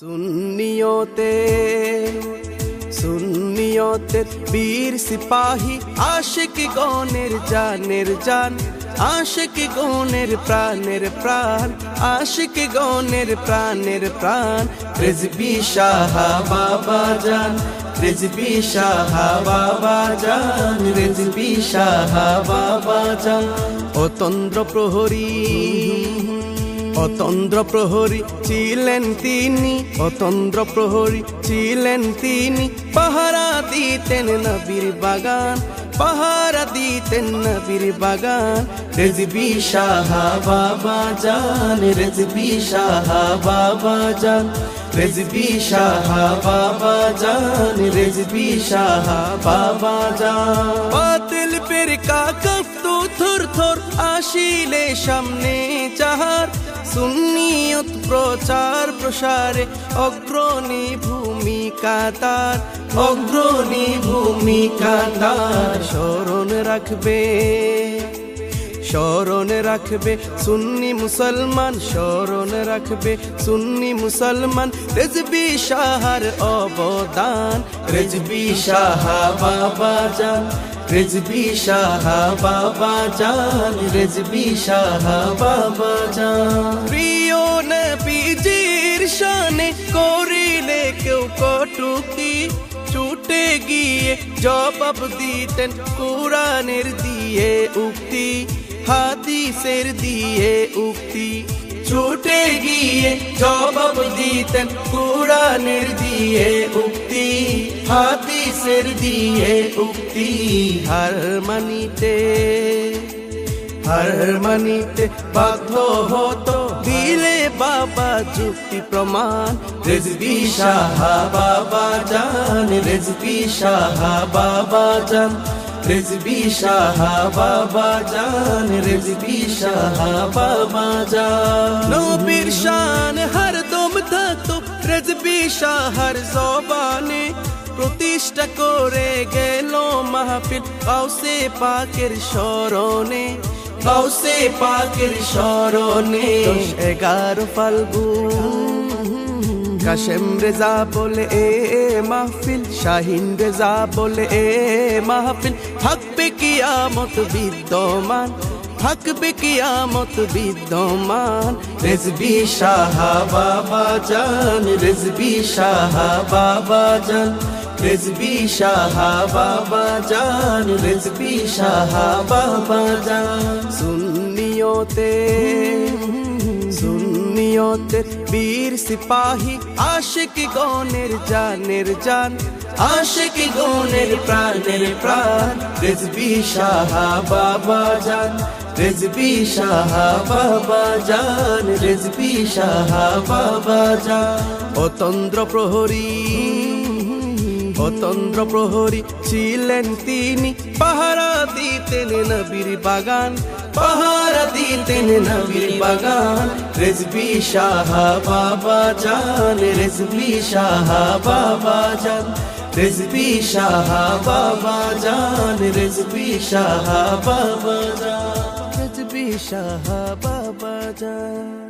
সুন্নিয়তে সুন্নিয়তে বীর সিপাহী, আশিক গনের জানের জান, আশিক গনের প্রাণের প্রাণ, আশিক গনের প্রাণের প্রাণ। রেজবি সাহা বাবা জান, রেজবি সাহা বাবা জান, রেজবি সাহা বাবা জান। অতন্দ্র প্রহরী অতন্দ্র প্রহরী ছিলেন তিনি, অতন্দ্র প্রহরী ছিলেন তিনি। পাহারা দিতেন নবীর বাগান, পাহারা দিতেন নবীর বাগান। রেজবি সাহা বাবা জান, রেজবি সাহা বাবা জান। রেজবি সাহা বাবা জান, রেজবি সাহা বাবা জান। বাতিল পের কাকফ তো থর থর আসিলে সামনে চাহার। সুন্নিয়ত প্রচার প্রসারে অগ্রণী ভূমিকা তার অগ্রণী ভূমিকা তার স্মরণ রাখবে। স্মরণ রাখবে সুন্নি মুসলমান, স্মরণ রাখবে সুন্নি মুসলমান। রেজবি শাহার অবদান, রেজবি সাহা বাবা জান। রেজবি সাহা বাবা জান, রেজবি সাহা বাবা জান। প্রিয় নবীজির শানে করিলে কেউ কটুকি, ছুটে গিয়ে জবাব দিতেন কোরআনের দিয়ে উক্তি, হাদিসের দিয়ে উক্তি। ছুটে গিয়ে জবাব দিতেন কোরআনের দিয়ে উক্তি, হাদিসের দিয়ে উক্তি, হার মানিতে, হার বাধ্য হতো। দিলে বাবা যুক্তি প্রমাণ, রেজবি সাহা বাবা জান, রেজবি সাহা বাবা জান। নবীর শান হর দম থাকতো রেজবি সাহার জবানে প্রতিষ্ঠা করে গেল মাহফিল কাউসে পাকের স্মরণে কাউসে পাকের স্মরণে। এগারো ফাল্গুন কাশেম রেজা বলে, এ মাহফিল। শাহিন রেজা বলে, এ মাহফিল। থাকবে কিয়ামত বিদ্যমান, থাকবে কিয়ামত বিদ্যমান। রেজবি সাহা বাবা জান, রেজবি সাহা বাবা জান। রেজবি সাহা বাবা জান, রেজবি সাহা বাবা জান। সুন্নিয়তে সুন্নিয়তে বীর সিপাহি, আশিক গনের জানের জান, আশিক গনের প্রাণের প্রাণ, রেজবি সাহা বাবা জান, রেজবি সাহা বাবা জান, রেজবি সাহা বাবা জান। অতন্দ্র প্রহরী অতন্দ্র প্রহরী ছিলেন তিনি। পাহারা দিতেন নবীর বাগান, পাহারা দিতেন নবীর বাগান। রেজবি সাহা বাবা জান, রেজবি সাহা বাবা জান। রেজবি সাহা বাবা জান, রেজবি সাহা বাবা জান। রেজবি সাহা বাবা জান।